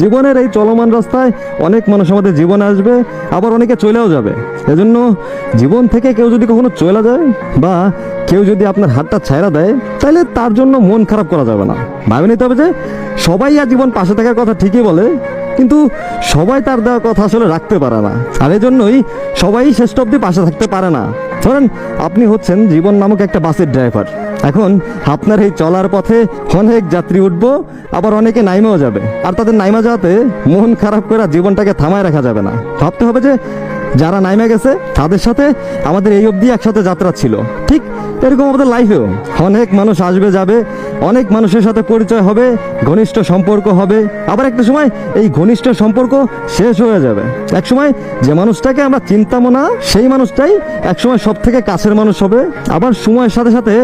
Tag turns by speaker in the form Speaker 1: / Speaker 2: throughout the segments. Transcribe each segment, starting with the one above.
Speaker 1: জীবনের এই চলমান রাস্তায় অনেক মানুষ আমাদের জীবনে আসবে, আবার অনেকে চলেও যাবে। এজন্য জীবন থেকে কেউ যদি কখনো চলে যায় বা কেউ যদি আপনার হাতটা ছায়া দেয়, তাহলে তার জন্য মন খারাপ করা যাবে না। ভাবে নিতে হবে যে সবাই আর জীবন পাশে থাকার কথা ঠিকই বলে কিন্তু সবাই তার দেওয়া কথা আসলে রাখতে পারে না। আর এজন্যই সবাই শ্রেষ্ঠ অব্দি পাশে থাকতে পারে না। ধরেন, আপনি হচ্ছেন জীবন নামক একটা বাসের ড্রাইভার। এখন আপনার এই চলার পথে অনেক যাত্রী উঠবো, আবার অনেকে নাইমেও যাবে। আর তাদের নাইমা যাওয়াতে মন খারাপ করে জীবনটাকে থামায় রাখা যাবে না। ভাবতে হবে যে, যারা নাইমে গেছে, তাদের সাথে আমাদের এই অবধি একসাথে যাত্রা ছিল। ঠিক এরকম আমাদের লাইফেও অনেক মানুষ আসবে, যাবে অনেক মানুষের সাথে পরিচয় হবে, ঘনিষ্ঠ সম্পর্ক হবে, আবার একটা সময় এই ঘনিষ্ঠ সম্পর্ক শেষ হয়ে যাবে। এক সময় যে মানুষটাকে আমরা চিন্তামো না, সেই মানুষটাই এক সময় সব থেকে কাছের মানুষ হবে, আবার সময়ের সাথে সাথে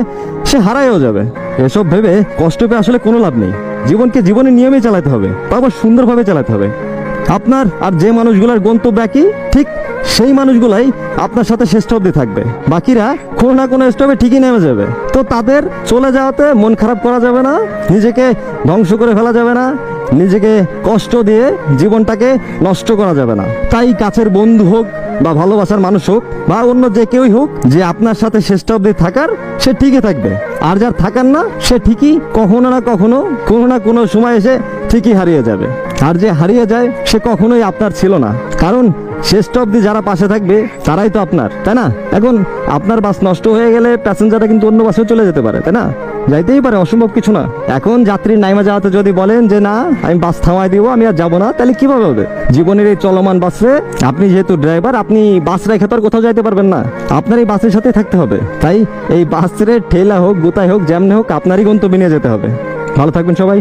Speaker 1: সে হারায়ও যাবে। এসব ভেবে কষ্ট পেয়ে আসলে কোনো লাভ নেই। জীবনকে জীবনের নিয়মেই চালাতে হবে, তা আবার সুন্দরভাবে চালাতে হবে। আপনার আর যে মানুষগুলোর গন্তব্য একই, ঠিক সেই মানুষগুলাই আপনার সাথে শ্রেষ্ঠ অব্দি থাকবে। বাকিরা কোনো না কোনো স্টপে ঠিকই নেমে যাবে। তো তাদের চলে যাওয়াতে মন খারাপ করা যাবে না, নিজেকে ধ্বংস করে ফেলা যাবে না, নিজেকে কষ্ট দিয়ে জীবনটাকে নষ্ট করা যাবে না। তাই কাছের বন্ধু হোক বা ভালোবাসার মানুষ হোক বা অন্য যে কেউই হোক, যে আপনার সাথে শ্রেষ্ঠ অব্দি থাকার, সে ঠিকই থাকবে। আর যার থাকার না, সে ঠিকই কখনো না কখনো কোনো না কোনো সময় এসে ঠিকই হারিয়ে যাবে। আর যে হারিয়ে যায়, সে কখনোই আপনার ছিল না। কারণ শেষটা অব্দি যারা পাশে থাকবে, তারাই তো আপনার, তাই না? এখন আপনার বাস নষ্ট হয়ে গেলে প্যাসেঞ্জাররা কিন্তু অন্য বাসেও চলে যেতে পারে, তাই না? যাইতেই পারে, অসম্ভব কিছু না। এখন যাত্রীর নাইমা যাওয়াতে যদি বলেন যে, না, আমি বাস থামাই দিব, আমি আর যাব না, তাহলে কীভাবে হবে? জীবনের এই চলমান বাসে আপনি যেহেতু ড্রাইভার, আপনি বাস রেখে তো আর কোথাও যাইতে পারবেন না। আপনার এই বাসের সাথে থাকতে হবে। তাই এই বাসের ঠেলা হোক, গুতাই হোক, যেমনে হোক, আপনারই গন্তব্যে নিয়ে যেতে হবে। ভালো থাকবেন সবাই।